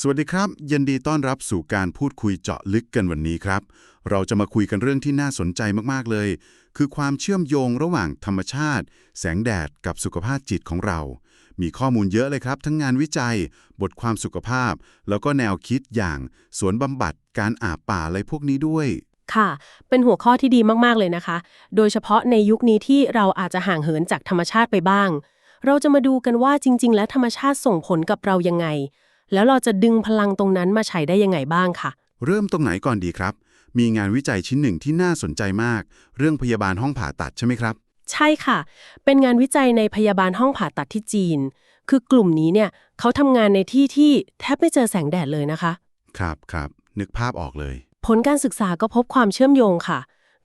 สวัสดีครับ ยินดีต้อนรับสู่การพูดคุยเจาะลึกกันวันนี้ครับ เราจะมาคุยกันเรื่องที่น่าสนใจมาก ๆ เลย คือความเชื่อมโยงระหว่างธรรมชาติ แสงแดดกับสุขภาพจิตของเรา มีข้อมูลเยอะเลยครับ ทั้งงานวิจัย บทความสุขภาพ แล้วก็แนวคิดอย่างสวนบำบัดการอาบป่าอะไรพวกนี้ด้วย ค่ะ เป็นหัวข้อที่ดีมากๆเลยนะคะ โดยเฉพาะในยุคนี้ที่เราอาจจะห่างเหินจากธรรมชาติไปบ้าง เราจะมาดูกันว่าจริง ๆ แล้วธรรมชาติส่งผลกับเรายังไง แล้วเราจะดึงพลังตรงนั้นมาใช้ได้ยังไงบ้างค่ะเริ่มตรงไหนก่อนดีครับ มีงานวิจัยชิ้นหนึ่งที่น่าสนใจมาก เรื่องพยาบาลห้องผ่าตัดใช่ไหมครับ ใช่ค่ะ เป็นงานวิจัยในพยาบาลห้องผ่าตัดที่จีน คือกลุ่มนี้เนี่ยเขาทำงานในที่ที่แทบไม่เจอแสงแดดเลยนะคะ ครับครับนึกภาพออกเลย ผลการศึกษาก็พบความเชื่อมโยงค่ะ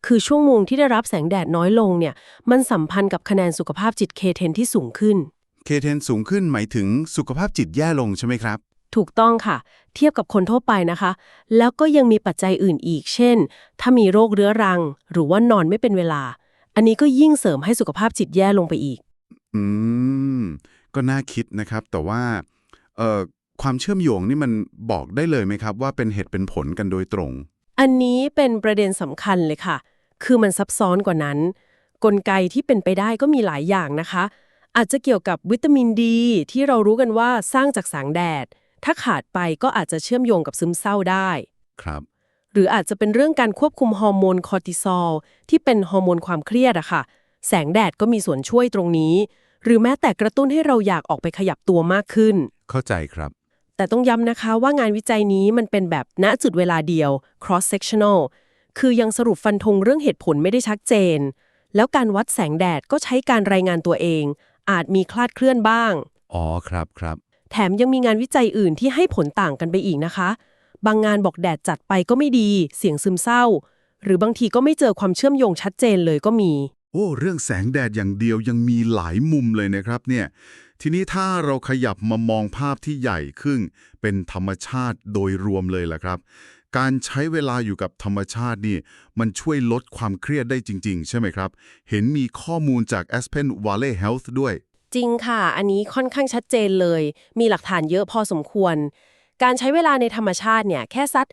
คือช่วงโมงที่ได้รับแสงแดดน้อยลงเนี่ย มันสัมพันธ์กับคะแนนสุขภาพจิตเคเทนที่สูงขึ้น เคเทนสูงขึ้นหมายถึงสุขภาพจิตแย่ลงใช่ไหมครับ ถูกต้องค่ะ เทียบกับคนทั่วไปนะคะ แล้วก็ยังมีปัจจัยอื่นอีก เช่น ถ้ามีโรคเรื้อรัง หรือว่านอนไม่เป็นเวลา อันนี้ก็ยิ่งเสริมให้สุขภาพจิตแย่ลงไปอีก อืม ก็น่าคิดนะครับ แต่ว่าเอ่อความเชื่อมโยงนี่มันบอกได้เลยไหมครับ ว่าเป็นเหตุเป็นผลกันโดยตรง อันนี้เป็นประเด็นสำคัญเลยค่ะ คือมันซับซ้อนกว่านั้น กลไกที่เป็นไปได้ก็มีหลายอย่างนะคะ อาจจะเกี่ยวกับวิตามินดี ที่เรารู้กันว่าสร้างจากแสงแดด ถ้าขาดไปก็อาจจะเชื่อมโยงกับซึมเศร้าได้ ครับ หรืออาจจะเป็นเรื่องการควบคุมฮอร์โมนคอร์ติซอลที่เป็นฮอร์โมนความเครียดอะค่ะ แสงแดดก็มีส่วนช่วยตรงนี้ หรือแม้แต่กระตุ้นให้เราอยากออกไปขยับตัวมากขึ้น เข้าใจครับ แต่ต้องย้ำนะคะว่างานวิจัยนี้มันเป็นแบบณจุดเวลาเดียว cross sectional คือยังสรุปฟันธงเรื่องเหตุผลไม่ได้ชัดเจน แล้วการวัดแสงแดดก็ใช้การรายงานตัวเอง อาจมีคลาดเคลื่อนบ้าง อ๋อครับครับ แถมยังมีงานวิจัยอื่นที่ให้ผลต่างกันไปอีกนะคะ บางงานบอกแดดจัดไปก็ไม่ดี เสียงซึมเศร้า หรือบางทีก็ไม่เจอความเชื่อมโยงชัดเจนเลยก็มี โอ้ เรื่องแสงแดดอย่างเดียวยังมีหลายมุมเลยนะครับเนี่ย ทีนี้ถ้าเราขยับมามองภาพที่ใหญ่ขึ้น เป็นธรรมชาติโดยรวมเลยล่ะครับ การใช้เวลาอยู่กับธรรมชาตินี่ มันช่วยลดความเครียดได้จริง ๆ ใช่ไหมครับ เห็นมีข้อมูลจาก Aspen Valley Health ด้วย จริงค่ะ อันนี้ค่อนข้างชัดเจนเลย มีหลักฐานเยอะพอสมควร การใช้เวลาในธรรมชาติเนี่ยแค่สัก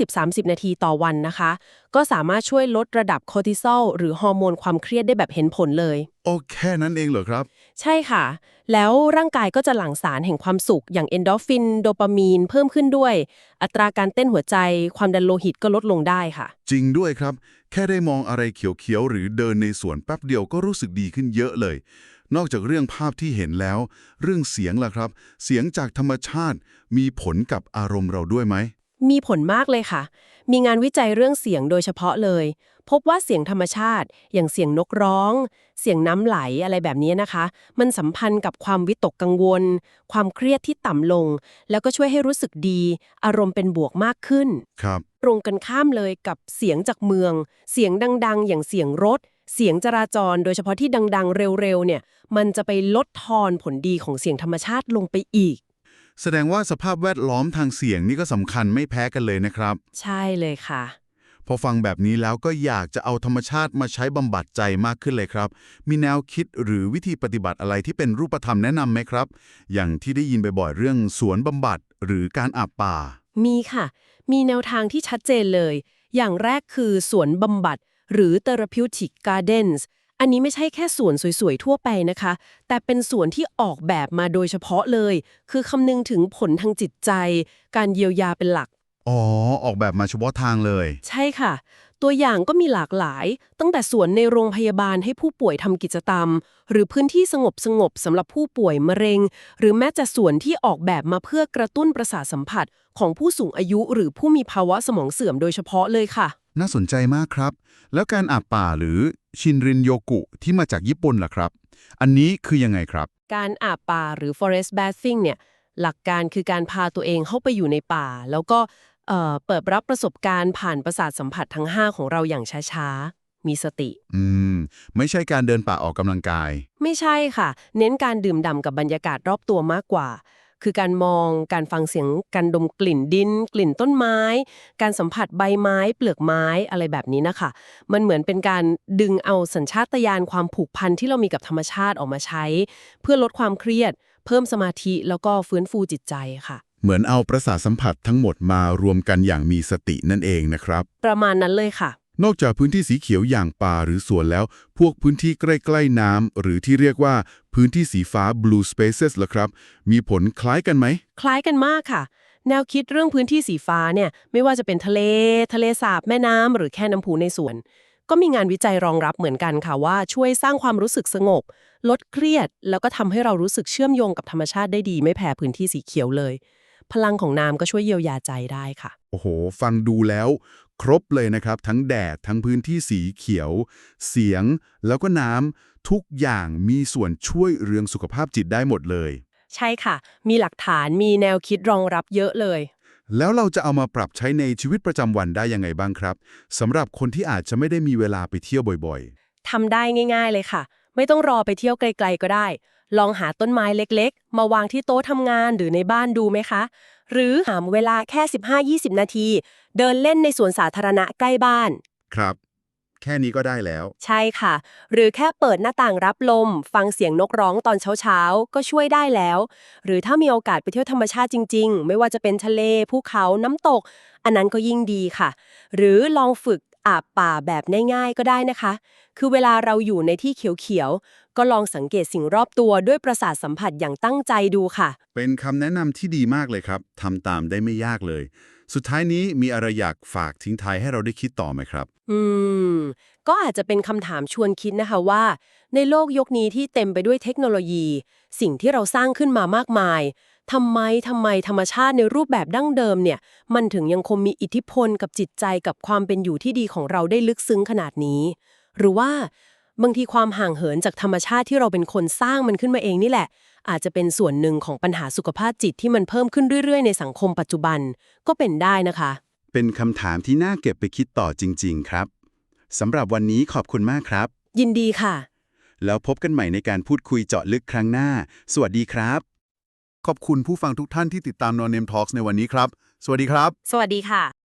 20-30 นาทีต่อวันนะคะ ก็สามารถช่วยลดระดับคอร์ติซอลหรือฮอร์โมนความเครียดได้แบบเห็นผลเลย โอแค่นั้นเองเหรอครับ ใช่ค่ะ แล้วร่างกายก็จะหลั่งสารแห่งความสุข อย่างเอนโดรฟิน โดปามีน เพิ่มขึ้นด้วย อัตราการเต้นหัวใจ ความดันโลหิตก็ลดลงได้ค่ะ จริงด้วยครับ แค่ได้มองอะไรเขียวๆ หรือเดินในสวนแป๊บเดียวก็รู้สึกดีขึ้นเยอะเลย นอกจากเรื่องภาพที่เห็นแล้ว เรื่องเสียงล่ะครับ เสียงจากธรรมชาติมีผลกับอารมณ์เราด้วยไหม มีผลมากเลยค่ะ มีงานวิจัยเรื่องเสียงโดยเฉพาะเลย พบว่าเสียงธรรมชาติ อย่างเสียงนกร้อง เสียงน้ำไหลอะไรแบบนี้นะคะ มันสัมพันธ์กับความวิตกกังวล ความเครียดที่ต่ำลง แล้วก็ช่วยให้รู้สึกดี อารมณ์เป็นบวกมากขึ้น ครับ ตรงกันข้ามเลยกับเสียงจากเมือง เสียงดัง ๆ อย่างเสียงรถ เสียงจราจรโดยเฉพาะที่ดัง ๆ เร็ว ๆ เนี่ย มันจะไปลดทอนผลดีของเสียงธรรมชาติลงไปอีก แสดงว่าสภาพแวดล้อมทางเสียงนี่ก็สำคัญไม่แพ้กันเลยนะครับ ใช่เลยค่ะ พอฟังแบบนี้แล้วก็อยากจะเอาธรรมชาติมาใช้บำบัดใจมากขึ้นเลยครับ มีแนวคิดหรือวิธีปฏิบัติอะไรที่เป็นรูปธรรมแนะนำไหมครับ อย่างที่ได้ยินบ่อยๆเรื่องสวนบำบัดหรือการอาบป่า มีค่ะ มีแนวทางที่ชัดเจนเลย อย่างแรกคือสวนบำบัด หรือ therapeutic gardens อันนี้ไม่ใช่แค่สวนสวยๆ ทั่วไปนะคะ แต่เป็นสวนที่ออกแบบมาโดยเฉพาะเลย คือคำนึงถึงผลทางจิตใจ การเยียวยาเป็นหลัก อ๋อ ออกแบบมาเฉพาะทางเลย ใช่ค่ะ ตัวอย่างก็มีหลากหลาย ตั้งแต่สวนในโรงพยาบาลให้ผู้ป่วยทำกิจกรรม หรือพื้นที่สงบสงบๆสำหรับผู้ป่วยมะเร็ง หรือแม้แต่สวนที่ออกแบบมาเพื่อกระตุ้นประสาทสัมผัส ของผู้สูงอายุหรือผู้มีภาวะสมองเสื่อมโดยเฉพาะเลยค่ะ น่าสนใจมากครับ แล้วการอาบป่าหรือชินรินโยกุที่มาจากญี่ปุ่นล่ะครับ อันนี้คือยังไงครับ การอาบป่าหรือ forest bathing เนี่ยหลักการคือการพาตัวเองเข้าไปอยู่ในป่า แล้วก็เอ่อเปิดรับประสบการณ์ผ่านประสาทสัมผัสทั้ง 5 ของเราอย่างช้าๆ มีสติ อืม ไม่ใช่การเดินป่าออกกำลังกาย ไม่ใช่ค่ะ เน้นการดื่มด่ำกับบรรยากาศรอบตัวมากกว่า คือการมอง การฟังเสียง การดมกลิ่นดิน กลิ่นต้นไม้ การสัมผัสใบไม้ เปลือกไม้อะไรแบบนี้นะคะ มันเหมือนเป็นการดึงเอาสัญชาตญาณความผูกพันที่เรามีกับธรรมชาติออกมาใช้ เพื่อลดความเครียด เพิ่มสมาธิแล้วก็ฟื้นฟูจิตใจค่ะ เหมือนเอาประสาทสัมผัสทั้งหมดมารวมกันอย่างมีสตินั่นเองนะครับ ประมาณนั้นเลยค่ะ นอกจากพื้นที่สีเขียวอย่างป่าหรือสวนแล้ว พวกพื้นที่ใกล้ ๆ น้ำหรือที่เรียกว่าพื้นที่สีฟ้า blue spaces ล่ะครับ มีผลคล้ายกันไหม คล้ายกันมากค่ะ แนวคิดเรื่องพื้นที่สีฟ้าเนี่ย ไม่ว่าจะเป็นทะเล ทะเลสาบ แม่น้ำ หรือแค่น้ำพุในสวน ก็มีงานวิจัยรองรับเหมือนกันค่ะว่าช่วยสร้างความรู้สึกสงบ ลดเครียด แล้วก็ทำให้เรารู้สึกเชื่อมโยงกับธรรมชาติได้ดี ไม่แพ้พื้นที่สีเขียวเลย พลังของน้ำก็ช่วยเยียวยาใจได้ค่ะ โอ้โห ฟังดูแล้ว ครบเลยนะครับ ทั้งแดด ทั้งพื้นที่สีเขียว เสียง แล้วก็น้ำทุกอย่างมีส่วนช่วยเรื่องสุขภาพจิตได้หมดเลย ใช่ค่ะ มีหลักฐานมีแนวคิดรองรับเยอะเลย แล้วเราจะเอามาปรับใช้ในชีวิตประจำวันได้ยังไงบ้างครับสำหรับคนที่อาจจะไม่ได้มีเวลาไปเที่ยวบ่อยทำได้ง่าย ๆ เลยค่ะ ไม่ต้องรอไปเที่ยวไกล ๆ ก็ได้ ลองหาต้นไม้เล็กๆ มาวางที่โต๊ะทำงานหรือในบ้านดูไหมคะ หรือหามเวลาแค่ 15-20 นาที เดินเล่นในสวนสาธารณะใกล้บ้านๆครับ แค่นี้ก็ได้แล้ว ใช่ค่ะ หรือแค่เปิดหน้าต่างรับลม ฟังเสียงนกร้องตอนเช้าๆ ก็ช่วยได้แล้ว หรือถ้ามีโอกาสไปเที่ยวธรรมชาติจริง ๆ ไม่ว่าจะเป็นทะเลภูเขาน้ำตก อันนั้นก็ยิ่งดีค่ะ หรือลองฝึก อาบป่าแบบง่ายๆก็ได้นะคะ คือเวลาเราอยู่ในที่เขียวๆ ก็ลองสังเกตสิ่งรอบตัวด้วยประสาทสัมผัสอย่างตั้งใจดูค่ะ เป็นคำแนะนำที่ดีมากเลยครับทำตามได้ไม่ยากเลย สุดท้ายนี้มีอะไรอยากฝากทิ้งท้ายให้เราได้คิดต่อไหมครับ อืม ก็อาจจะเป็นคำถามชวนคิดนะคะว่า ในโลกยกนี้ที่เต็มไปด้วยเทคโนโลยี สิ่งที่เราสร้างขึ้นมามากมาย ทำไมทำไมธรรมชาติในรูปแบบดั้งเดิมเนี่ย มันถึงยังคงมีอิทธิพลกับจิตใจกับความเป็นอยู่ที่ดีของเราได้ลึกซึ้งขนาดนี้ หรือว่าบางทีความห่างเหินจากธรรมชาติที่เราเป็นคนสร้างมันขึ้นมาเองนี่แหละ อาจจะเป็นส่วนหนึ่งของปัญหาสุขภาพจิตที่มันเพิ่มขึ้นเรื่อยๆ ในสังคมปัจจุบันก็เป็นได้นะคะ เป็นคำถามที่น่าเก็บไปคิดต่อจริง ๆ ครับสำหรับวันนี้ขอบคุณมากครับ ยินดีค่ะ แล้วพบกันใหม่ในการพูดคุยเจาะลึกครั้งหน้า สวัสดีครับ ขอบคุณผู้ฟังทุกท่านที่ติดตามนอนเนมทอล์กในวันนี้ครับ สวัสดีครับ สวัสดีค่ะ